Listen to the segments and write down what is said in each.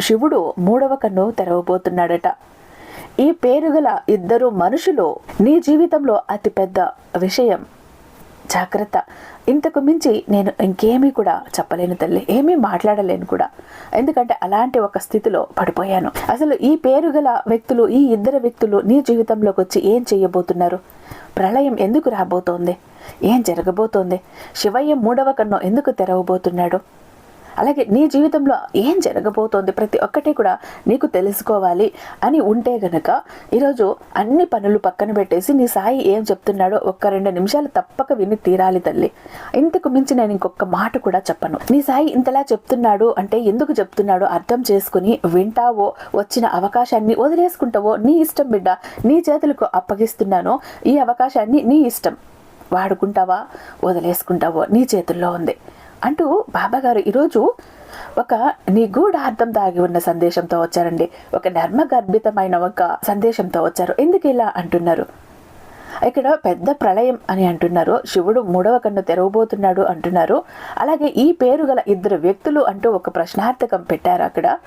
శివుడు మూడవ కన్ను తెరవబోతున్నాడట. ఈ పేరుగల ఇద్దరు మనుషులు నీ జీవితంలో అతిపెద్ద విషయం. జాగ్రత్త. ఇంతకు మించి నేను ఇంకేమీ కూడా చెప్పలేను తల్లి. ఏమీ మాట్లాడలేను కూడా. ఎందుకంటే అలాంటి ఒక స్థితిలో పడిపోయాను. అసలు ఈ పేరు గల వ్యక్తులు ఈ ఇద్దరు వ్యక్తులు నీ జీవితంలోకి వచ్చి ఏం చేయబోతున్నారు? ప్రళయం ఎందుకు రాబోతోంది? ఏం జరగబోతోంది? శివయ్య మూడవ కన్ను ఎందుకు తెరవబోతున్నాడు? అలాగే నీ జీవితంలో ఏం జరగబోతోంది ప్రతి ఒక్కటి కూడా నీకు తెలుసుకోవాలి అని ఉంటే గనక ఈరోజు అన్ని పనులు పక్కన పెట్టేసి నీ సాయి ఏం చెప్తున్నాడో ఒక్క రెండు నిమిషాలు తప్పక విని తీరాలి తల్లి. ఇంతకు మించి నేను ఇంకొక మాట కూడా చెప్పను. నీ సాయి ఇంతలా చెప్తున్నాడు అంటే ఎందుకు చెప్తున్నాడో అర్థం చేసుకుని వింటావో వచ్చిన అవకాశాన్ని వదిలేసుకుంటావో నీ ఇష్టం బిడ్డ నీ చేతులకు అప్పగిస్తున్నాను ఈ అవకాశాన్ని నీ ఇష్టం. వాడుకుంటావా? వదిలేసుకుంటావో? నీ చేతుల్లో ఉంది. అంటూ బాబాగారు ఈరోజు ఒక నిగూఢార్థం దాగి ఉన్న సందేశంతో వచ్చారండి. ఒక నర్మగర్భితమైన ఒక సందేశంతో వచ్చారు. ఎందుకు ఇలా అంటున్నారు? ఇక్కడ పెద్ద ప్రళయం అని అంటున్నారు. శివుడు మూడవ కన్ను తెరవబోతున్నాడు అంటున్నారు. అలాగే ఈ పేరు గల ఇద్దరు వ్యక్తులు అంటూ ఒక ప్రశ్నార్థకం పెట్టారు అక్కడ.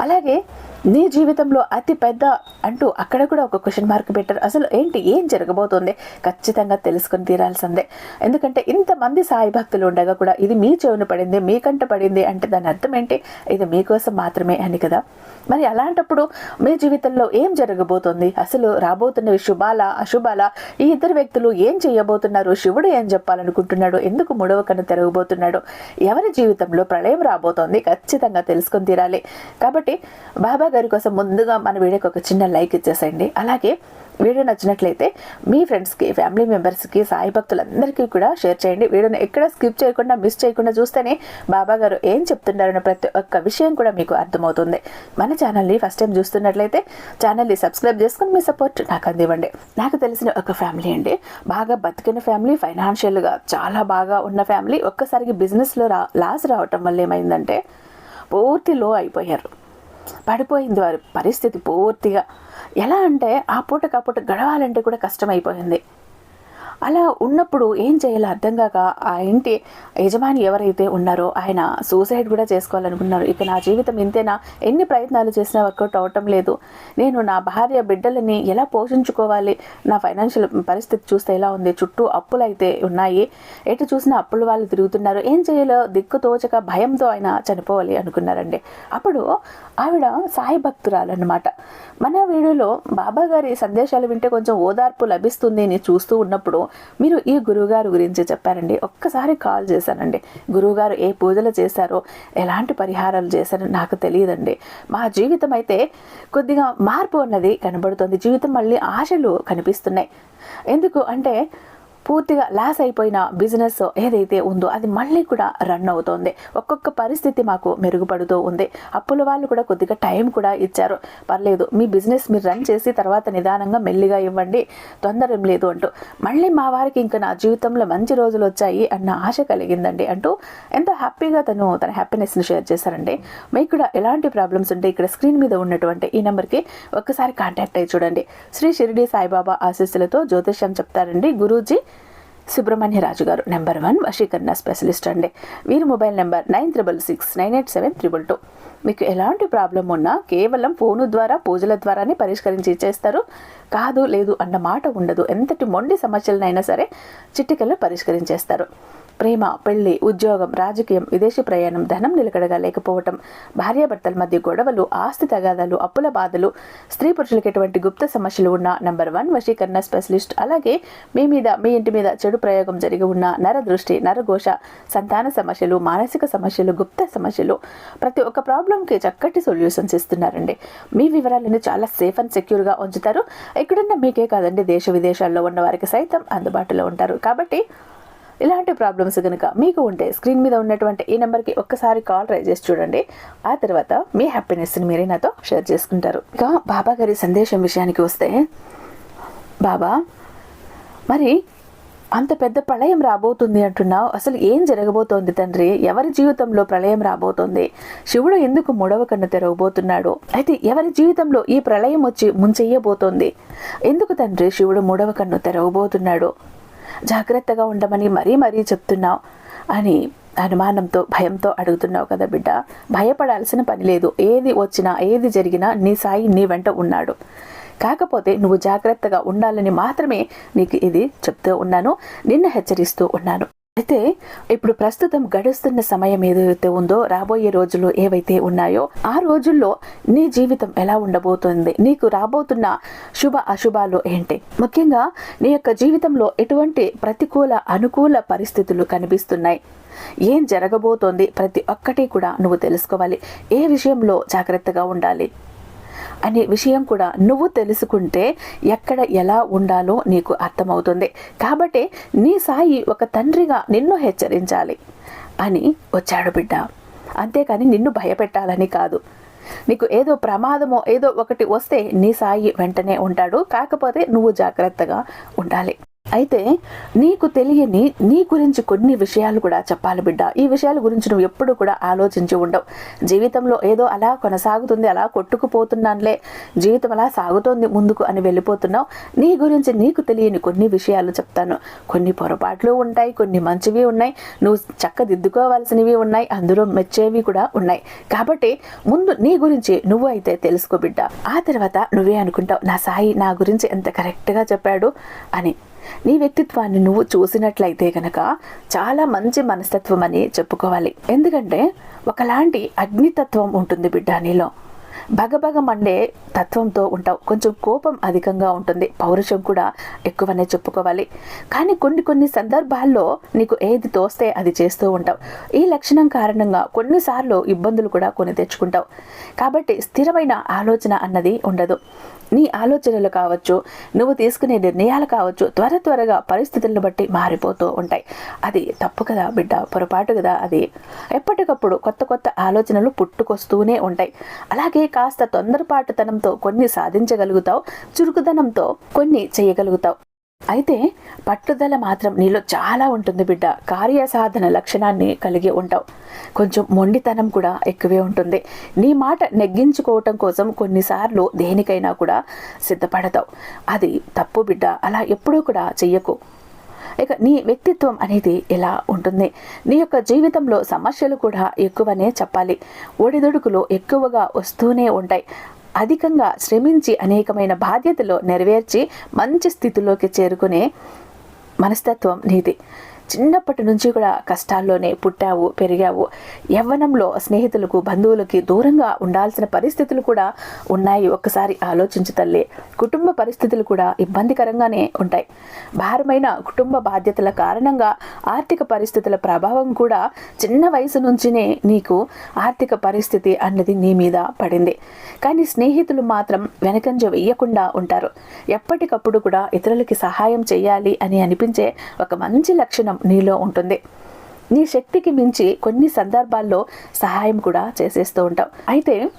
అలాగే నీ జీవితంలో అతి పెద్ద అంటూ అక్కడ కూడా ఒక క్వశ్చన్ మార్క్ పెట్టారు. అసలు ఏంటి? ఏం జరగబోతోంది? ఖచ్చితంగా తెలుసుకొని తీరాల్సిందే. ఎందుకంటే ఇంతమంది సాయి భక్తులు ఉండగా కూడా ఇది మీ చెవున పడింది మీ కంట పడింది అంటే దాని అర్థం ఏంటి? ఇది మీకోసం మాత్రమే అని కదా? మరి అలాంటప్పుడు మీ జీవితంలో ఏం జరగబోతోంది? అసలు రాబోతున్నవి శుభాల అశుభాల ఈ ఇద్దరు వ్యక్తులు ఏం చేయబోతున్నారు? శివుడు ఏం చెప్పాలనుకుంటున్నాడు? ఎందుకు మూడవ కన్ను తిరగబోతున్నాడు ఎవరి జీవితంలో ప్రళయం రాబోతోంది? ఖచ్చితంగా తెలుసుకొని తీరాలి. కాబట్టి బాబా గారి కోసం ముందుగా మన వీడియోకి ఒక చిన్న లైక్ ఇచ్చేసేయండి. అలాగే వీడియో నచ్చినట్లయితే మీ ఫ్రెండ్స్కి ఫ్యామిలీ మెంబర్స్కి సాయి భక్తులందరికీ కూడా షేర్ చేయండి. వీడియోని ఎక్కడ స్కిప్ చేయకుండా మిస్ చేయకుండా చూస్తేనే బాబా గారు ఏం చెప్తున్నారన్న ప్రతి ఒక్క విషయం కూడా మీకు అర్థమవుతుంది. మన ఛానల్ని ఫస్ట్ టైం చూస్తున్నట్లయితే ఛానల్ని సబ్స్క్రైబ్ చేసుకుని మీ సపోర్ట్ నాకు అందివ్వండి. నాకు తెలిసిన ఒక ఫ్యామిలీ అండి. బాగా బతికిన ఫ్యామిలీ ఫైనాన్షియల్గా చాలా బాగా ఉన్న ఫ్యామిలీ ఒక్కసారికి బిజినెస్లో రా లాస్ రావటం వల్ల ఏమైందంటే పూర్తి లో అయిపోయారు. పడిపోయింది వారి పరిస్థితి పూర్తిగా. ఎలా అంటే ఆ పూటకు ఆ పూట గడవాలంటే కూడా కష్టమైపోయింది. అలా ఉన్నప్పుడు ఏం చేయాలో అర్థం కాక ఆ ఇంటి యజమాని ఎవరైతే ఉన్నారో ఆయన సూసైడ్ కూడా చేసుకోవాలనుకున్నారు. ఇక నా జీవితం ఇంతేనా? ఎన్ని ప్రయత్నాలు చేసినా వర్కౌట్ అవటం లేదు. నేను నా భార్య బిడ్డలని ఎలా పోషించుకోవాలి? నా ఫైనాన్షియల్ పరిస్థితి చూస్తే ఎలా ఉంది? చుట్టూ అప్పులు అయితే ఉన్నాయి. ఎటు చూసినా అప్పులు వాళ్ళు తిరుగుతున్నారు. ఏం చేయాలో దిక్కు తోచక భయంతో ఆయన చనిపోవాలి అనుకున్నారండి. అప్పుడు ఆవిడ సాయి భక్తురాలన్నమాట. మన వీడియోలో బాబా గారి సందేశాలు వింటే కొంచెం ఓదార్పు లభిస్తుంది అని చూస్తూ ఉన్నప్పుడు మీరు ఈ గురువుగారు గురించి చెప్పారండి. ఒక్కసారి కాల్ చేశానండి. గురువుగారు ఏ పూజలు చేశారో ఎలాంటి పరిహారాలు చేశారో నాకు తెలియదండి. మా జీవితం అయితే కొద్దిగా మార్పు అన్నది కనబడుతుంది. జీవితం మళ్ళీ ఆశలు కనిపిస్తున్నాయి. ఎందుకు అంటే పూర్తిగా లాస్ అయిపోయిన బిజినెస్ ఏదైతే ఉందో అది మళ్ళీ కూడా రన్ అవుతోంది. ఒక్కొక్క పరిస్థితి మాకు మెరుగుపడుతూ ఉంది. అప్పుల వాళ్ళు కూడా కొద్దిగా టైం కూడా ఇచ్చారు. పర్లేదు మీ బిజినెస్ మీరు రన్ చేసి తర్వాత నిదానంగా మెల్లిగా ఇవ్వండి. తొందర ఏం లేదు అంటూ మళ్ళీ మా వారికి ఇంకా నా జీవితంలో మంచి రోజులు వచ్చాయి అన్న ఆశ కలిగిందండి అంటూ ఎంతో హ్యాపీగా తను తన హ్యాపీనెస్ని షేర్ చేశారండి. మీకు కూడా ఎలాంటి ప్రాబ్లమ్స్ ఉంటే ఇక్కడ స్క్రీన్ మీద ఉన్నటువంటి ఈ నెంబర్కి ఒక్కసారి కాంటాక్ట్ అయ్యి చూడండి. శ్రీ షిరిడి సాయిబాబా ఆశీస్సులతో జ్యోతిష్యం చెప్తారండి గురూజీ. సుబ్రహ్మణ్య రాజు గారు నెంబర్ వన్ వశీకరణ స్పెషలిస్ట్ అండి. వీరి mobile number nine triple six nine eight seven triple two. మీకు ఎలాంటి ప్రాబ్లం ఉన్నా కేవలం ఫోను ద్వారా పూజల ద్వారానే పరిష్కరించి ఇచ్చేస్తారు. కాదు లేదు అన్న మాట ఉండదు. ఎంతటి మొండి సమస్యలనైనా సరే చిట్టికల్లో పరిష్కరించేస్తారు. ప్రేమ పెళ్ళి ఉద్యోగం రాజకీయం విదేశీ ప్రయాణం ధనం నిలకడగా లేకపోవటం భార్యాభర్తల మధ్య గొడవలు ఆస్తి తగాదాలు అప్పుల బాధలు స్త్రీ పురుషులకు ఎటువంటి గుప్త సమస్యలు ఉన్న నంబర్ వన్ వశీకరణ స్పెషలిస్ట్. అలాగే మీ మీద మీ ఇంటి మీద చెడు ప్రయోగం జరిగి ఉన్న నర దృష్టి నరఘోష సంతాన సమస్యలు మానసిక సమస్యలు గుప్త సమస్యలు ప్రతి ఒక్క ప్రాబ్లంకి చక్కటి సొల్యూషన్స్ ఇస్తున్నారండి. మీ వివరాలను చాలా సేఫ్ అండ్ సెక్యూర్గా ఉంచుతారు. ఎక్కడున్నా మీకే కాదండి దేశ విదేశాల్లో ఉన్న వారికి సైతం అందుబాటులో ఉంటారు. కాబట్టి ఇలాంటి ప్రాబ్లమ్స్ కనుక మీకు ఉంటే స్క్రీన్ మీద ఉన్నటువంటి ఈ నెంబర్కి ఒక్కసారి కాల్ ట్రై చేసి చూడండి. ఆ తర్వాత మీ హ్యాపీనెస్ని మీరే నాతో షేర్ చేసుకుంటారు. ఇక బాబా గారి సందేశం విషయానికి వస్తే బాబా మరి అంత పెద్ద ప్రళయం రాబోతుంది అంటున్నావు. అసలు ఏం జరగబోతోంది తండ్రి? ఎవరి జీవితంలో ప్రళయం రాబోతోంది? శివుడు ఎందుకు మూడవ కన్ను తెరవబోతున్నాడు? అయితే ఎవరి జీవితంలో ఈ ప్రళయం వచ్చి ముంచెయ్యబోతోంది? ఎందుకు తండ్రి శివుడు మూడవ కన్ను తెరవబోతున్నాడు? జాగ్రత్తగా ఉండమని మరీ మరీ చెప్తున్నావు అని అనుమానంతో భయంతో అడుగుతున్నావు కదా బిడ్డ. భయపడాల్సిన పని లేదు. ఏది వచ్చినా ఏది జరిగినా నీ సాయి నీ వెంట ఉన్నాడు. కాకపోతే నువ్వు జాగ్రత్తగా ఉండాలని మాత్రమే నీకు ఇది చెప్తూ ఉన్నాను. నిన్ను హెచ్చరిస్తూ ఉన్నాను. అయితే ఇప్పుడు ప్రస్తుతం గడుస్తున్న సమయం ఏదైతే ఉందో రాబోయే రోజులు ఏవైతే ఉన్నాయో ఆ రోజుల్లో నీ జీవితం ఎలా ఉండబోతుంది? నీకు రాబోతున్న శుభ అశుభాలు ఏంటి? ముఖ్యంగా నీ యొక్క జీవితంలో ఎటువంటి ప్రతికూల అనుకూల పరిస్థితులు కనిపిస్తున్నాయి? ఏం జరగబోతోంది? ప్రతి ఒక్కటి కూడా నువ్వు తెలుసుకోవాలి. ఏ విషయంలో జాగ్రత్తగా ఉండాలి? అనే విషయం కూడా నువ్వు తెలుసుకుంటే ఎక్కడ ఎలా ఉండాలో నీకు అర్థమవుతుంది. కాబట్టి నీ సాయి ఒక తండ్రిగా నిన్ను హెచ్చరించాలి అని వచ్చాడు బిడ్డ. అంతేకాని నిన్ను భయపెట్టాలని కాదు. నీకు ఏదో ప్రమాదమో ఏదో ఒకటి వస్తే నీ సాయి వెంటనే ఉంటాడు. కాకపోతే నువ్వు జాగ్రత్తగా ఉండాలి. అయితే నీకు తెలియని నీ గురించి కొన్ని విషయాలు కూడా చెప్పాలి బిడ్డ. ఈ విషయాల గురించి నువ్వు ఎప్పుడు కూడా ఆలోచించి ఉండవు. జీవితంలో ఏదో అలా కొనసాగుతుంది అలా కొట్టుకుపోతున్నానులే జీవితం అలా సాగుతోంది ముందుకు అని వెళ్ళిపోతున్నావు. నీ గురించి నీకు తెలియని కొన్ని విషయాలు చెప్తాను. కొన్ని పొరపాట్లు ఉంటాయి కొన్ని మంచివి ఉన్నాయి. నువ్వు చక్కదిద్దుకోవాల్సినవి ఉన్నాయి అందులో మెచ్చేవి కూడా ఉన్నాయి. కాబట్టి ముందు నీ గురించి నువ్వు అయితే తెలుసుకో బిడ్డ. ఆ తర్వాత నువ్వే అనుకుంటావు నా సాయి నా గురించి ఎంత కరెక్ట్గా చెప్పాడు అని. నీ వ్యక్తిత్వాన్ని నువ్వు చూసినట్లయితే కనుక చాలా మంచి మనస్తత్వం అని చెప్పుకోవాలి. ఎందుకంటే ఒకలాంటి అగ్నితత్వం ఉంటుంది బిడ్డ నీలో. భగభగ మండే తత్వంతో ఉంటావు. కొంచెం కోపం అధికంగా ఉంటుంది. పౌరుషం కూడా ఎక్కువనే చెప్పుకోవాలి. కానీ కొన్ని కొన్ని సందర్భాల్లో నీకు ఏది తోస్తే అది చేస్తూ ఉంటావు. ఈ లక్షణం కారణంగా కొన్నిసార్లు ఇబ్బందులు కూడా కొని తెచ్చుకుంటావు. కాబట్టి స్థిరమైన ఆలోచన అన్నది ఉండదు. నీ ఆలోచనలు కావచ్చు నువ్వు తీసుకునే నిర్ణయాలు కావచ్చు త్వర త్వరగా పరిస్థితులను బట్టి మారిపోతూ ఉంటాయి. అది తప్పు కదా బిడ్డ పొరపాటు కదా అది. ఎప్పటికప్పుడు కొత్త కొత్త ఆలోచనలు పుట్టుకొస్తూనే ఉంటాయి. అలాగే కాస్త తొందరపాటుతనంతో కొన్ని సాధించగలుగుతావు చురుకుదనంతో కొన్ని చేయగలుగుతావు. అయితే పట్టుదల మాత్రం నీలో చాలా ఉంటుంది బిడ్డ. కార్యసాధన లక్షణాన్ని కలిగి ఉంటావు. కొంచెం మొండితనం కూడా ఎక్కువే ఉంటుంది. నీ మాట నెగ్గించుకోవటం కోసం కొన్నిసార్లు దేనికైనా కూడా సిద్ధపడతావు. అది తప్పు బిడ్డ. అలా ఎప్పుడూ కూడా చెయ్యకు. ఇక నీ వ్యక్తిత్వం అనేది ఎలా ఉంటుంది. నీ యొక్క జీవితంలో సమస్యలు కూడా ఎక్కువనే చెప్పాలి. ఒడిదుడుకులు ఎక్కువగా వస్తూనే ఉంటాయి. అధికంగా శ్రమించి అనేకమైన బాధ్యతలు నెరవేర్చి మంచి స్థితిలోకి చేరుకునే మనస్తత్వం నీది. చిన్నప్పటి నుంచి కూడా కష్టాల్లోనే పుట్టావు పెరిగావు. యవ్వనంలో స్నేహితులకు బంధువులకి దూరంగా ఉండాల్సిన పరిస్థితులు కూడా ఉన్నాయి. ఒక్కసారి ఆలోచించు తల్లి. కుటుంబ పరిస్థితులు కూడా ఇబ్బందికరంగానే ఉంటాయి. భారమైన కుటుంబ బాధ్యతల కారణంగా ఆర్థిక పరిస్థితుల ప్రభావం కూడా చిన్న వయసు నుంచినే నీకు ఆర్థిక పరిస్థితి అన్నది నీ మీద పడింది. కానీ స్నేహితులు మాత్రం వెనకంజ వెయ్యకుండా ఉంటారు. ఎప్పటికప్పుడు కూడా ఇతరులకి సహాయం చేయాలి అని అనిపించే ఒక మంచి లక్షణం నీలో ఉంటుంది. నీ శక్తికి మించి కొన్ని సందర్భాల్లో సహాయం కూడా చేసేస్తూ ఉంటావు. అయితే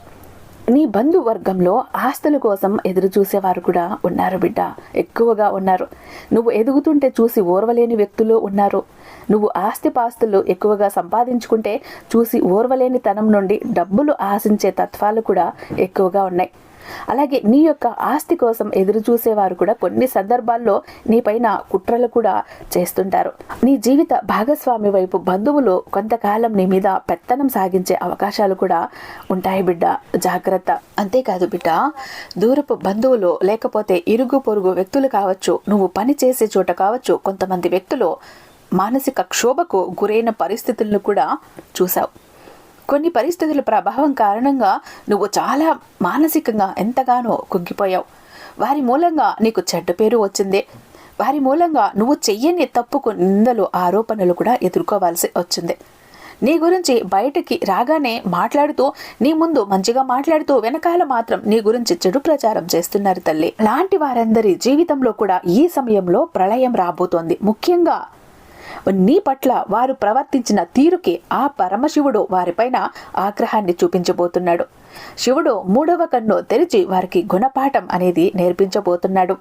నీ బంధువర్గంలో ఆస్తుల కోసం ఎదురు చూసేవారు కూడా ఉన్నారు బిడ్డ. ఎక్కువగా ఉన్నారు. నువ్వు ఎదుగుతుంటే చూసి ఓర్వలేని వ్యక్తులు ఉన్నారు. నువ్వు ఆస్తి పాస్తులు ఎక్కువగా సంపాదించుకుంటే చూసి ఓర్వలేని తనం నుండి డబ్బులు ఆశించే తత్వాలు కూడా ఎక్కువగా ఉన్నాయి. అలాగే నీ యొక్క ఆస్తి కోసం ఎదురు చూసేవారు కూడా కొన్ని సందర్భాల్లో నీపైన కుట్రలు కూడా చేస్తుంటారు. నీ జీవిత భాగస్వామి వైపు బంధువులు కొంతకాలం నీ మీద పెత్తనం సాగించే అవకాశాలు కూడా ఉంటాయి బిడ్డ. జాగ్రత్త. అంతేకాదు బిడ్డ దూరపు బంధువులు లేకపోతే ఇరుగు పొరుగు వ్యక్తులు కావచ్చు నువ్వు పని చేసే చోట కావచ్చు కొంతమంది వ్యక్తులు మానసిక క్షోభకు గురైన పరిస్థితులను కూడా చూసావు కొన్ని పరిస్థితుల ప్రభావం కారణంగా నువ్వు చాలా మానసికంగా ఎంతగానో కుంగిపోయావు. వారి మూలంగా నీకు చెడ్డ పేరు వచ్చింది. వారి మూలంగా నువ్వు చెయ్యని తప్పుకు నిందలు ఆరోపణలు కూడా ఎదుర్కోవాల్సి వచ్చింది. నీ గురించి బయటకి రాగానే మాట్లాడుతూ నీ ముందు మంచిగా మాట్లాడుతూ వెనకాల మాత్రం నీ గురించి చెడు ప్రచారం చేస్తున్నారు తల్లి. లాంటి వారందరి జీవితంలో కూడా ఈ సమయంలో ప్రళయం రాబోతోంది. ముఖ్యంగా నీ పట్ల వారు ప్రవర్తించిన తీరుకి ఆ పరమశివుడు వారిపైన ఆగ్రహాన్ని చూపించబోతున్నాడు. శివుడు మూడవ కన్ను తెరిచి వారికి గుణపాఠం అనేది నేర్పించబోతున్నాడు.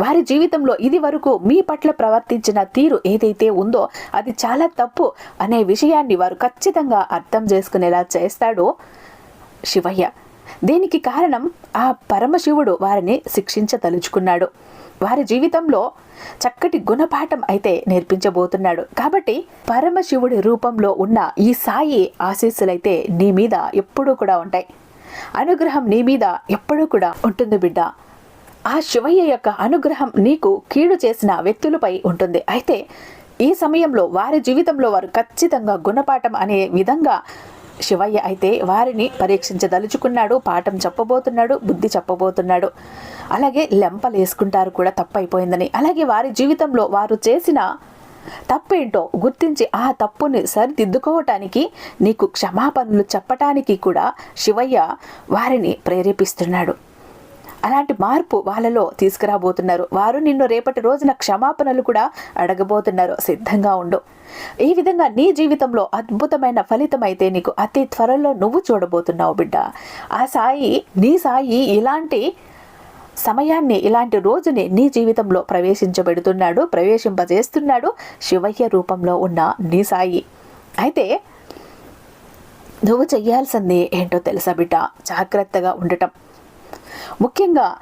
వారి జీవితంలో ఇది వరకు మీ పట్ల ప్రవర్తించిన తీరు ఏదైతే ఉందో అది చాలా తప్పు అనే విషయాన్ని వారు ఖచ్చితంగా అర్థం చేసుకునేలా చేస్తాడు శివయ్య. దీనికి కారణం ఆ పరమశివుడు వారిని శిక్షించదలుచుకున్నాడు. వారి జీవితంలో చక్కటి గుణపాఠం అయితే నేర్పించబోతున్నాడు. కాబట్టి పరమశివుడి రూపంలో ఉన్న ఈ సాయి ఆశీస్సులైతే నీ మీద ఎప్పుడూ కూడా ఉంటాయి. అనుగ్రహం నీ మీద ఎప్పుడూ కూడా ఉంటుంది బిడ్డ. ఆ శివయ్య యొక్క అనుగ్రహం నీకు కీడు చేసిన వ్యక్తులపై ఉంటుంది. అయితే ఈ సమయంలో వారి జీవితంలో వారు ఖచ్చితంగా గుణపాఠం అనే విధంగా శివయ్య అయితే వారిని పరీక్షించదలుచుకున్నాడు పాఠం చెప్పబోతున్నాడు బుద్ధి చెప్పబోతున్నాడు. అలాగే లెంపలేసుకుంటారు కూడా తప్పైపోయిందని. అలాగే వారి జీవితంలో వారు చేసిన తప్పేంటో గుర్తించి ఆ తప్పుని సరిదిద్దుకోవటానికి నీకు క్షమాపణలు చెప్పటానికి కూడా శివయ్య వారిని ప్రేరేపిస్తున్నాడు. అలాంటి మార్పు వాళ్ళలో తీసుకురాబోతున్నారు. వారు నిన్ను రేపటి రోజున క్షమాపణలు కూడా అడగబోతున్నారు. సిద్ధంగా ఉండు. ఈ విధంగా నీ జీవితంలో అద్భుతమైన ఫలితం అయితే నీకు అతి త్వరలో నువ్వు చూడబోతున్నావు బిడ్డ. ఆ సాయి నీ సాయి ఇలాంటి సమయాన్ని ఇలాంటి రోజుని నీ జీవితంలో ప్రవేశించబెడుతున్నాడు ప్రవేశింపజేస్తున్నాడు శివయ్య రూపంలో ఉన్న నీ సాయి. అయితే నువ్వు చెయ్యాల్సింది ఏంటో తెలుసా బిడ్డ? జాగ్రత్తగా ఉండటం. ముఖ్యంగా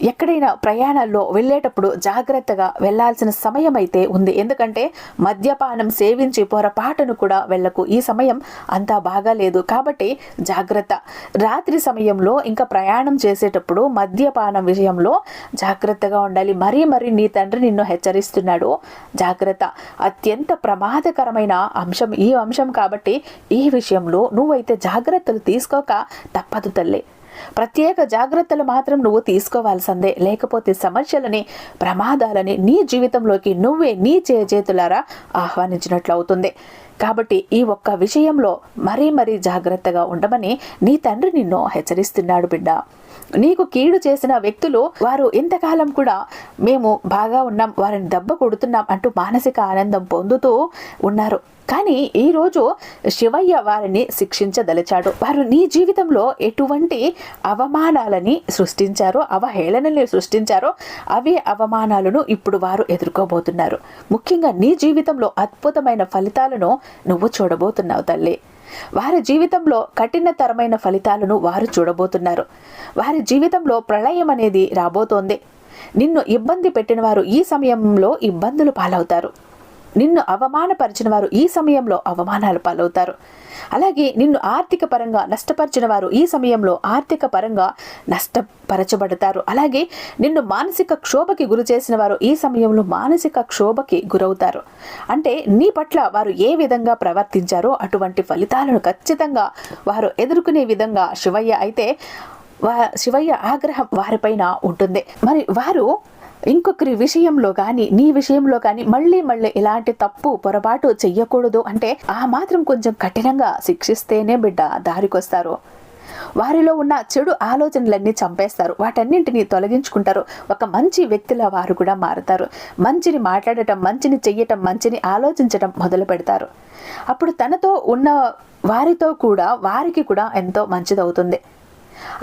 ఎక్కడైనా ప్రయాణాల్లో వెళ్ళేటప్పుడు జాగ్రత్తగా వెళ్ళాల్సిన సమయం అయితే ఉంది. ఎందుకంటే మద్యపానం సేవించి పొరపాటును కూడా వెళ్ళకు ఈ సమయం అంతా బాగాలేదు. కాబట్టి జాగ్రత్త. రాత్రి సమయంలో ఇంకా ప్రయాణం చేసేటప్పుడు మద్యపానం విషయంలో జాగ్రత్తగా ఉండాలి. మరీ మరీ నీ తండ్రి నిన్ను హెచ్చరిస్తున్నాడు. జాగ్రత్త. అత్యంత ప్రమాదకరమైన అంశం ఈ అంశం కాబట్టి ఈ విషయంలో నువ్వైతే జాగ్రత్తలు తీసుకోక తప్పదు తల్లి. ప్రత్యేక జాగ్రత్తలు మాత్రం నువ్వు తీసుకోవాల్సిందే. లేకపోతే సమస్యలని ప్రమాదాలని నీ జీవితంలోకి నువ్వే నీ చేతులారా ఆహ్వానించినట్లు అవుతుంది. కాబట్టి ఈ ఒక్క విషయంలో మరీ మరీ జాగ్రత్తగా ఉండమని నీ తండ్రి నిన్ను హెచ్చరిస్తున్నాడు బిడ్డ. నీకు కీడు చేసిన వ్యక్తులు వారు ఇంతకాలం కూడా మేము బాగా ఉన్నాం వారిని దెబ్బ కొడుతున్నాం అంటూ మానసిక ఆనందం పొందుతూ ఉన్నారు. కానీ ఈరోజు శివయ్య వారిని శిక్షించదలిచాడు. వారు నీ జీవితంలో ఎటువంటి అవమానాలని సృష్టించారో అవహేళనని సృష్టించారో అవే అవమానాలను ఇప్పుడు వారు ఎదుర్కోబోతున్నారు. ముఖ్యంగా నీ జీవితంలో అద్భుతమైన ఫలితాలను నువ్వు చూడబోతున్నావు తల్లి. వారి జీవితంలో కఠినతరమైన ఫలితాలను వారు చూడబోతున్నారు. వారి జీవితంలో ప్రళయం అనేది రాబోతోంది. నిన్ను ఇబ్బంది పెట్టిన వారు ఈ సమయంలో ఇబ్బందులు పాలవుతారు. నిన్ను అవమానపరిచిన వారు ఈ సమయంలో అవమానాలు పాలవుతారు. అలాగే నిన్ను ఆర్థిక పరంగా నష్టపరిచిన వారు ఈ సమయంలో ఆర్థిక పరంగా నష్టపరచబడతారు. అలాగే నిన్ను మానసిక క్షోభకి గురి చేసిన వారు ఈ సమయంలో మానసిక క్షోభకి గురవుతారు. అంటే నీ పట్ల వారు ఏ విధంగా ప్రవర్తించారో అటువంటి ఫలితాలను ఖచ్చితంగా వారు ఎదుర్కొనే విధంగా శివయ్య అయితే శివయ్య ఆగ్రహం వారిపైన ఉంటుంది. మరి వారు ఇంకొకరి విషయంలో కానీ నీ విషయంలో కానీ మళ్ళీ మళ్ళీ ఇలాంటి తప్పు పొరపాటు చెయ్యకూడదు అంటే ఆ మాత్రం కొంచెం కఠినంగా శిక్షిస్తేనే బిడ్డ దారికొస్తారు. వారిలో ఉన్న చెడు ఆలోచనలన్నీ చంపేస్తారు. వాటన్నింటినీ తొలగించుకుంటారు. ఒక మంచి వ్యక్తిలా వారు కూడా మారుతారు. మంచిని మాట్లాడటం మంచిని చెయ్యటం మంచిని ఆలోచించటం మొదలు పెడతారు. అప్పుడు తనతో ఉన్న వారితో కూడా వారికి కూడా ఎంతో మంచిదవుతుంది.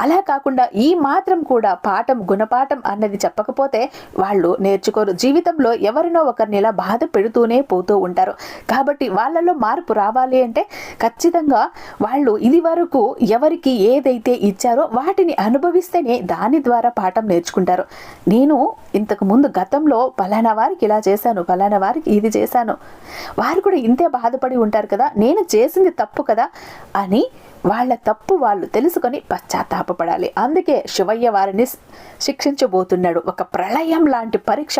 అలా కాకుండా ఈ మాత్రం కూడా పాఠం గుణపాఠం అన్నది చెప్పకపోతే వాళ్ళు నేర్చుకోరు. జీవితంలో ఎవరినో ఒకరిని ఇలా బాధ పెడుతూనే పోతూ ఉంటారు. కాబట్టి వాళ్ళలో మార్పు రావాలి అంటే ఖచ్చితంగా వాళ్ళు ఇది వరకు ఎవరికి ఏదైతే ఇచ్చారో వాటిని అనుభవిస్తేనే దాని ద్వారా పాఠం నేర్చుకుంటారు. నేను ఇంతకు ముందు గతంలో పలానా వారికి ఇలా చేశాను పలానా వారికి ఇది చేశాను. వారు కూడా ఇంతే బాధపడి ఉంటారు కదా నేను చేసింది తప్పు కదా అని వాళ్ళ తప్పు వాళ్ళు తెలుసుకొని పశ్చాత్తాపడాలి అందుకే శివయ్య వారిని శిక్షించబోతున్నాడు. ఒక ప్రళయం లాంటి పరీక్ష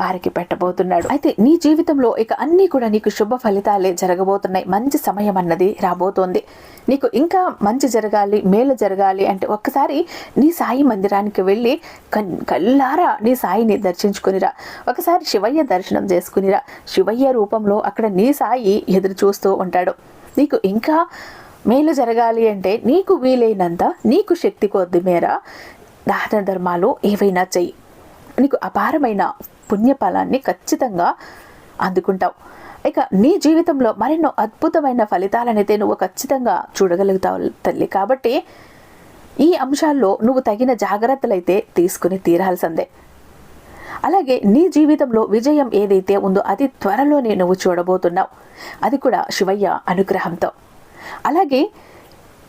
వారికి పెట్టబోతున్నాడు. అయితే నీ జీవితంలో ఇక అన్నీ కూడా నీకు శుభ ఫలితాలే జరగబోతున్నాయి. మంచి సమయం అన్నది రాబోతోంది. నీకు ఇంకా మంచి జరగాలి మేలు జరగాలి అంటే ఒక్కసారి నీ సాయి మందిరానికి వెళ్ళి కల్లారా నీ సాయిని దర్శించుకునిరా ఒకసారి శివయ్య దర్శనం చేసుకునిరా శివయ్య రూపంలో అక్కడ నీ సాయి ఎదురు చూస్తూ ఉంటాడు. నీకు ఇంకా మేలు జరగాలి అంటే నీకు వీలైనంత నీకు శక్తి కొద్ది మేర దాన ధర్మాలు ఏవైనా చెయ్యి. నీకు అపారమైన పుణ్యఫలాన్ని ఖచ్చితంగా అందుకుంటావు. ఇక నీ జీవితంలో మరెన్నో అద్భుతమైన ఫలితాలనైతే నువ్వు ఖచ్చితంగా చూడగలుగుతావు తల్లి. కాబట్టి ఈ అంశాల్లో నువ్వు తగిన జాగ్రత్తలైతే తీసుకుని తీరాల్సిందే. అలాగే నీ జీవితంలో విజయం ఏదైతే ఉందో అది త్వరలోనే నువ్వు చూడబోతున్నావు. అది కూడా శివయ్య అనుగ్రహంతో. అలాగే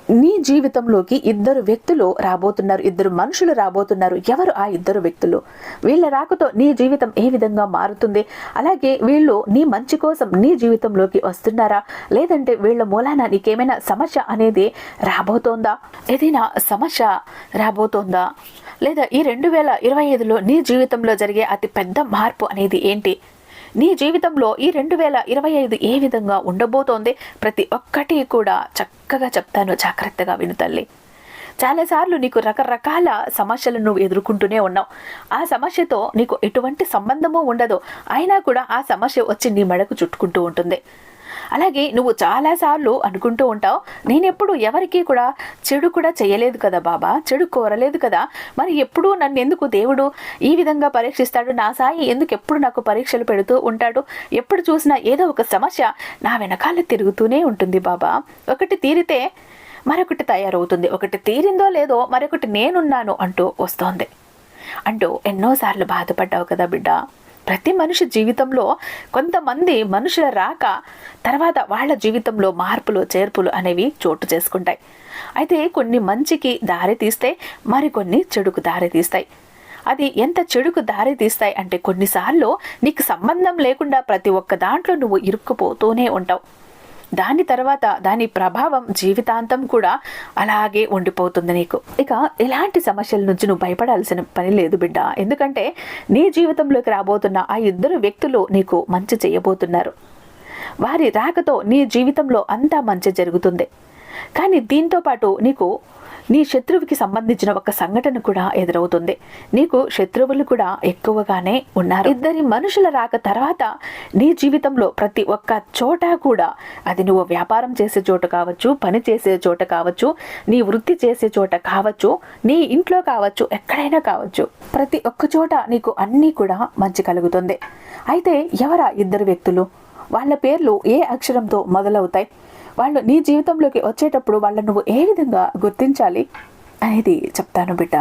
నీ జీవితంలోకి ఇద్దరు వ్యక్తులు రాబోతున్నారు ఇద్దరు మనుషులు రాబోతున్నారు. ఎవరు ఆ ఇద్దరు వ్యక్తులు? వీళ్ళ రాకతో నీ జీవితం ఏ విధంగా మారుతుంది? అలాగే వీళ్ళు నీ మంచి కోసం నీ జీవితంలోకి వస్తున్నారా? లేదంటే వీళ్ళ మూలాన నీకేమైనా సమస్య అనేది రాబోతోందా? ఏదైనా సమస్య రాబోతోందా? లేదా ఈ రెండు వేల ఇరవై ఐదులో నీ జీవితంలో జరిగే అతి పెద్ద మార్పు అనేది ఏంటి? నీ జీవితంలో ఈ రెండు వేల ఇరవై ఐదు ఏ విధంగా ఉండబోతోంది? ప్రతి ఒక్కటి కూడా చక్కగా చెప్తాను. జాగ్రత్తగా విను తల్లి. చాలాసార్లు నీకు రకరకాల సమస్యలను నువ్వు ఎదుర్కొంటూనే ఉన్నావు. ఆ సమస్యతో నీకు ఎటువంటి సంబంధము ఉండదు. అయినా కూడా ఆ సమస్య వచ్చి నీ మెడకు చుట్టుకుంటూ ఉంటుంది. అలాగే నువ్వు చాలాసార్లు అనుకుంటూ ఉంటావు నేనెప్పుడు ఎవరికీ కూడా చెడు కూడా చేయలేదు కదా బాబా చెడు కోరలేదు కదా. మరి ఎప్పుడు నన్ను ఎందుకు దేవుడు ఈ విధంగా పరీక్షిస్తాడు? నా సాయి ఎందుకు ఎప్పుడు నాకు పరీక్షలు పెడుతూ ఉంటాడు? ఎప్పుడు చూసినా ఏదో ఒక సమస్య నా వెనకాల తిరుగుతూనే ఉంటుంది బాబా. ఒకటి తీరితే మరొకటి తయారవుతుంది. ఒకటి తీరిందో లేదో మరొకటి నేనున్నాను అంటూ వస్తోంది. అంటూ ఎన్నోసార్లు బాధపడ్డావు కదా బిడ్డ. ప్రతి మనిషి జీవితంలో కొంతమంది మనుషుల రాక తర్వాత వాళ్ళ జీవితంలో మార్పులు చేర్పులు అనేవి చోటు చేసుకుంటాయి. అయితే కొన్ని మంచికి దారి తీస్తే మరికొన్ని చెడుకు దారి తీస్తాయి. అది ఎంత చెడుకు దారి తీస్తాయి అంటే కొన్నిసార్లు నీకు సంబంధం లేకుండా ప్రతి ఒక్క దాంట్లో నువ్వు ఇరుక్కుపోతూనే ఉంటావు. దాని తర్వాత దాని ప్రభావం జీవితాంతం కూడా అలాగే ఉండిపోతుంది నీకు. ఇక ఇలాంటి సమస్యల నుంచి నువ్వు భయపడాల్సిన పని లేదు బిడ్డ. ఎందుకంటే నీ జీవితంలోకి రాబోతున్న ఆ ఇద్దరు వ్యక్తులు నీకు మంచి చేయబోతున్నారు. వారి రాకతో నీ జీవితంలో అంతా మంచి జరుగుతుంది. కానీ దీంతో పాటు నీకు నీ శత్రువుకి సంబంధించిన ఒక సంఘటన కూడా ఎదురవుతుంది. నీకు శత్రువులు కూడా ఎక్కువగానే ఉన్నారు. ఇద్దరి మనుషుల రాక తర్వాత నీ జీవితంలో ప్రతి ఒక్క చోట కూడా అది నువ్వు వ్యాపారం చేసే చోట కావచ్చు పని చేసే చోట కావచ్చు నీ వృత్తి చేసే చోట కావచ్చు నీ ఇంట్లో కావచ్చు ఎక్కడైనా కావచ్చు ప్రతి ఒక్క చోట నీకు అన్నీ కూడా మంచి కలుగుతుంది. అయితే ఎవరా ఇద్దరు వ్యక్తులు? వాళ్ళ పేర్లు ఏ అక్షరంతో మొదలవుతాయి? వాళ్ళు నీ జీవితంలోకి వచ్చేటప్పుడు వాళ్ళని నువ్వు ఏ విధంగా గుర్తించాలి అనేది చెప్తాను బిడ్డ.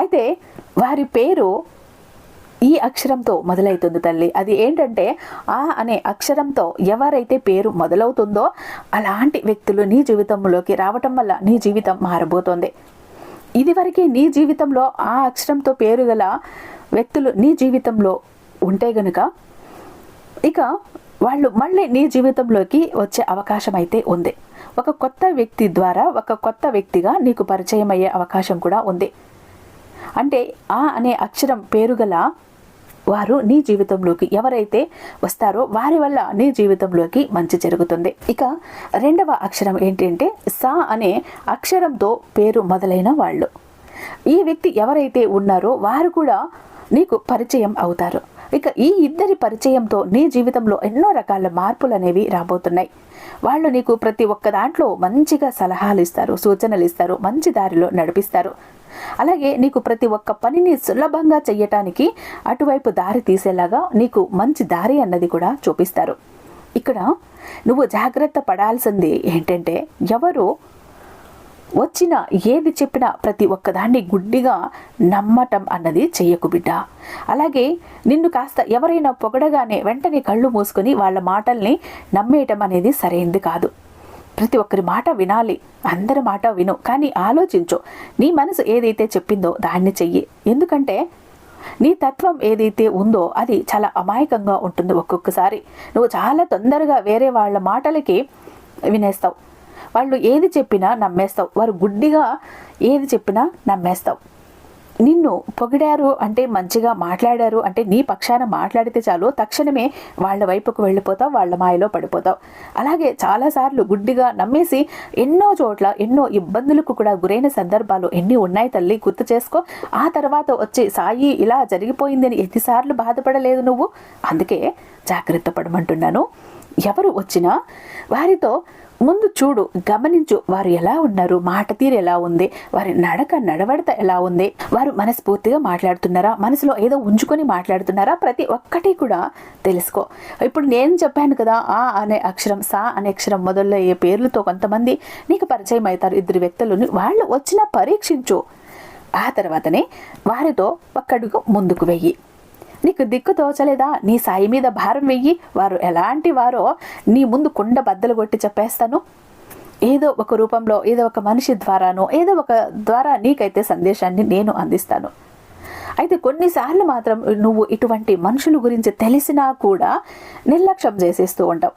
అయితే వారి పేరు ఈ అక్షరంతో మొదలవుతుంది తల్లి. అది ఏంటంటే ఆ అనే అక్షరంతో ఎవరైతే పేరు మొదలవుతుందో అలాంటి వ్యక్తులు నీ జీవితంలోకి రావటం వల్ల నీ జీవితం మారబోతోంది. ఇదివరకే నీ జీవితంలో ఆ అక్షరంతో పేరు గల వ్యక్తులు నీ జీవితంలో ఉంటే గనుక ఇక వాళ్ళు మళ్ళీ నీ జీవితంలోకి వచ్చే అవకాశం అయితే ఉంది. ఒక కొత్త వ్యక్తి ద్వారా ఒక కొత్త వ్యక్తిగా నీకు పరిచయం అయ్యే అవకాశం కూడా ఉంది. అంటే ఆ అనే అక్షరం పేరుగల వారు నీ జీవితంలోకి ఎవరైతే వస్తారో వారి వల్ల నీ జీవితంలోకి మంచి జరుగుతుంది. ఇక రెండవ అక్షరం ఏంటంటే సా అనే అక్షరంతో పేరు మొదలైన వాళ్ళు. ఈ వ్యక్తి ఎవరైతే ఉన్నారో వారు కూడా నీకు పరిచయం అవుతారు. ఇక ఈ ఇద్దరి పరిచయంతో నీ జీవితంలో ఎన్నో రకాల మార్పులు అనేవి రాబోతున్నాయి. వాళ్ళు నీకు ప్రతి ఒక్క దాంట్లో మంచిగా సలహాలు ఇస్తారు సూచనలు ఇస్తారు మంచి దారిలో నడిపిస్తారు. అలాగే నీకు ప్రతి ఒక్క పనిని సులభంగా చెయ్యటానికి అటువైపు దారి తీసేలాగా నీకు మంచి దారి అన్నది కూడా చూపిస్తారు. ఇక్కడ నువ్వు జాగ్రత్త పడాల్సింది ఏంటంటే ఎవరు వచ్చిన ఏది చెప్పినా ప్రతి ఒక్కదాన్ని గుడ్డిగా నమ్మటం అన్నది చెయ్యకు బిడ్డ. అలాగే నిన్ను కాస్త ఎవరైనా పొగడగానే వెంటనే కళ్ళు మూసుకొని వాళ్ళ మాటల్ని నమ్మేయటం అనేది సరైంది కాదు. ప్రతి ఒక్కరి మాట వినాలి. అందరి మాట విను. కానీ ఆలోచించు. నీ మనసు ఏదైతే చెప్పిందో దాన్ని చెయ్యి. ఎందుకంటే నీ తత్వం ఏదైతే ఉందో అది చాలా అమాయకంగా ఉంటుంది ఒక్కొక్కసారి. నువ్వు చాలా తొందరగా వేరే వాళ్ళ మాటలకి వినేస్తావు. వాళ్ళు ఏది చెప్పినా నమ్మేస్తావు. వారు గుడ్డిగా ఏది చెప్పినా నమ్మేస్తావు. నిన్ను పొగిడారు అంటే మంచిగా మాట్లాడారు అంటే నీ పక్షాన మాట్లాడితే చాలు తక్షణమే వాళ్ళ వైపుకు వెళ్ళిపోతావు వాళ్ళ మాయలో పడిపోతావు. అలాగే చాలాసార్లు గుడ్డిగా నమ్మేసి ఎన్నో చోట్ల ఎన్నో ఇబ్బందులకు కూడా గురైన సందర్భాలు ఎన్ని ఉన్నాయి తల్లి గుర్తు చేసుకో. ఆ తర్వాత వచ్చి సాయి ఇలా జరిగిపోయిందని ఎన్నిసార్లు బాధపడలేదు నువ్వు? అందుకే జాగ్రత్త పడమంటున్నాను. ఎవరు వచ్చినా వారితో ముందు చూడు గమనించు వారు ఎలా ఉన్నారు మాట తీరు ఎలా ఉంది వారి నడక నడవడత ఎలా ఉంది వారు మనస్ఫూర్తిగా మాట్లాడుతున్నారా మనసులో ఏదో ఉంచుకొని మాట్లాడుతున్నారా ప్రతి ఒక్కటి కూడా తెలుసుకో. ఇప్పుడు నేను చెప్పాను కదా ఆ అనే అక్షరం సా అనే అక్షరం మొదల్లో ఏ పేర్లతో కొంతమంది నీకు పరిచయం అవుతారు ఇద్దరు వ్యక్తులు వాళ్ళు వచ్చినా పరీక్షించు. ఆ తర్వాతనే వారితో ఒక్కడుగు ముందుకు వెయ్యి. నీకు దిక్కు తోచలేదా? నీ సాయి మీద భారం వెయ్యి. వారు ఎలాంటి వారో నీ ముందు కుండ బద్దలు కొట్టి చెప్పేస్తాను. ఏదో ఒక రూపంలో ఏదో ఒక మనిషి ద్వారానో ఏదో ఒక ద్వారా నీకైతే సందేశాన్ని నేను అందిస్తాను. అయితే కొన్నిసార్లు మాత్రం నువ్వు ఇటువంటి మనుషుల గురించి తెలిసినా కూడా నిర్లక్ష్యం చేసేస్తూ ఉంటావు.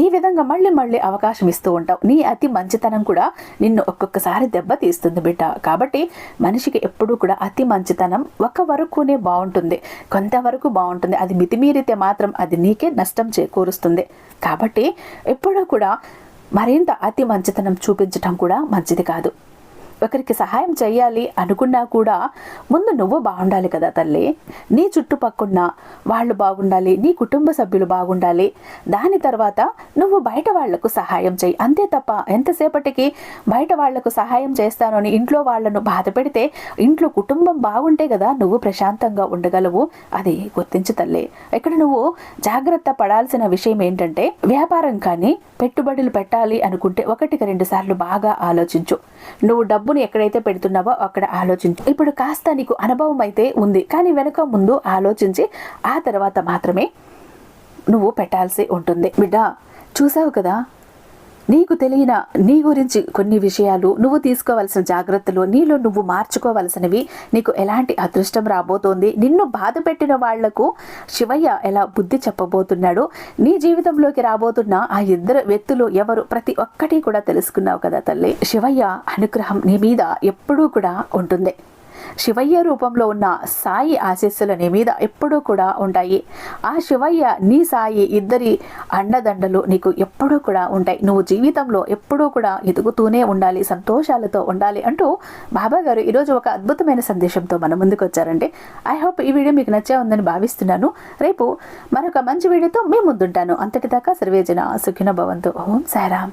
ఈ విధంగా మళ్ళీ మళ్ళీ అవకాశం ఇస్తూ ఉంటావు. నీ అతి మంచితనం కూడా నిన్ను ఒక్కొక్కసారి దెబ్బ తీస్తుంది బిడ్డ. కాబట్టి మనిషికి ఎప్పుడూ కూడా అతి మంచితనం ఒక వరకునే బాగుంటుంది. కొంతవరకు బాగుంటుంది. అది మితిమీరితే మాత్రం అది నీకే నష్టం చేకూరుస్తుంది కాబట్టి ఎప్పుడూ కూడా మరింత అతి మంచితనం చూపించటం కూడా మంచిది కాదు. ఒకరికి సహాయం చేయాలి అనుకున్నా కూడా ముందు నువ్వు బాగుండాలి కదా తల్లి. నీ చుట్టుపక్కన్న వాళ్ళు బాగుండాలి నీ కుటుంబ సభ్యులు బాగుండాలి. దాని తర్వాత నువ్వు బయట వాళ్ళకు సహాయం చేయి. అంతే తప్ప ఎంతసేపటికి బయట వాళ్ళకు సహాయం చేస్తాను అని ఇంట్లో వాళ్ళను బాధ పెడితే ఇంట్లో కుటుంబం బాగుంటే కదా నువ్వు ప్రశాంతంగా ఉండగలవు. అది గుర్తించు తల్లి. ఇక్కడ నువ్వు జాగ్రత్త పడాల్సిన విషయం ఏంటంటే వ్యాపారం కానీ పెట్టుబడులు పెట్టాలి అనుకుంటే ఒకటికి రెండు సార్లు బాగా ఆలోచించు. నువ్వు డబ్బు డబ్బును ఎక్కడైతే పెడుతున్నావో అక్కడ ఆలోచించు. ఇప్పుడు కాస్త నీకు అనుభవం అయితే ఉంది. కానీ వెనుక ముందు ఆలోచించి ఆ తర్వాత మాత్రమే నువ్వు పెట్టాల్సి ఉంటుంది. బిడ్డ చూసావు కదా? నీకు తెలియన నీ గురించి కొన్ని విషయాలు నువ్వు తీసుకోవాల్సిన జాగ్రత్తలు నీలో నువ్వు మార్చుకోవాల్సినవి నీకు ఎలాంటి అదృష్టం రాబోతోంది నిన్ను బాధ పెట్టిన వాళ్ళకు శివయ్య ఎలా బుద్ధి చెప్పబోతున్నాడు నీ జీవితంలోకి రాబోతున్న ఆ ఇద్దరు వ్యక్తులు ఎవరు ప్రతి ఒక్కటి కూడా తెలుసుకున్నావు కదా తల్లి. శివయ్య అనుగ్రహం నీ మీద ఎప్పుడూ కూడా ఉంటుంది. శివయ్య రూపంలో ఉన్న సాయి ఆశీస్సులు నీ మీద ఎప్పుడూ కూడా ఉంటాయి. ఆ శివయ్య నీ సాయి ఇద్దరి అండదండలు నీకు ఎప్పుడూ కూడా ఉంటాయి. నువ్వు జీవితంలో ఎప్పుడూ కూడా ఎదుగుతూనే ఉండాలి సంతోషాలతో ఉండాలి అంటూ బాబా గారు ఈరోజు ఒక అద్భుతమైన సందేశంతో మన ముందుకు వచ్చారండి. ఐ హోప్ ఈ వీడియో మీకు నచ్చే ఉందని భావిస్తున్నాను. రేపు మరొక మంచి వీడియోతో మీ ముందుంటాను. అంతటిదాకా సర్వేజన సుఖిన భవంతు. ఓం సారాం